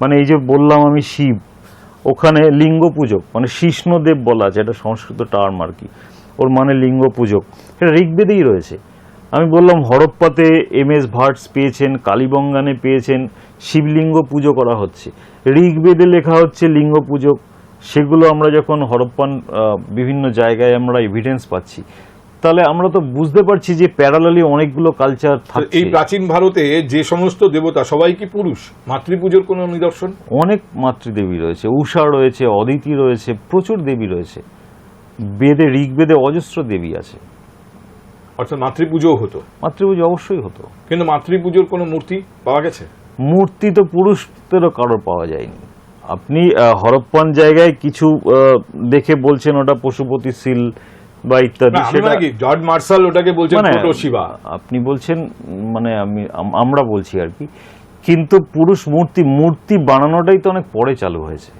মানে এই যে বললাম আমি শিব, ওখানে লিঙ্গ পূজক মানে শিষ্ণদেব বলা আছে, এটা সংস্কৃত টার্ম আর কি, ওর মানে লিঙ্গ পূজক এটা ঋগ্বেদেই রয়েছে। আমি বললাম হরপ্পাতে এম এস ভার্টস পেয়েছেন, কালীবঙ্গানে পেয়েছেন, শিবলিঙ্গ পুজো করা হচ্ছে। ঋগ্বেদে লেখা হচ্ছে লিঙ্গ পূজক, সেগুলো আমরা যখন হরপ্পান বিভিন্ন জায়গায় আমরা এভিডেন্স পাচ্ছি। তাহলে আমরা তো বুঝতে পারছি যে প্যারালালি অনেকগুলো কালচার এই প্রাচীন ভারতে যে সমস্ত দেবতা সবাই কি পুরুষ? মাতৃপুজোর কোনো নিদর্শন? অনেক মাতৃদেবী রয়েছে। উষা রয়েছে অদিতি রয়েছে প্রচুর দেবী রয়েছে। বেদে ঋগ্বেদে অজস্র দেবী আছে। অর্থাৎ মাতৃপুজোও হতো। মাতৃপুজো অবশ্যই হতো। কিন্তু মাতৃপুজোর কোনো মূর্তি পাওয়া গেছে? মূর্তি তো পুরুষদেরও কারোর পাওয়া যায়নি। আপনি হরপ্পান জায়গায় কিছু দেখে বলছেন ওটা পশুপতি সিল বা ইত্যাদি সেটা মানে কি জর্জ মার্শাল ওটাকে বলছেন মানে ছোট শিবা আপনি বলছেন মানে আমি আমরা বলছি আর কি। কিন্তু পুরুষ মূর্তি মূর্তি বানানোটাই তো অনেক পরে চালু হয়েছে।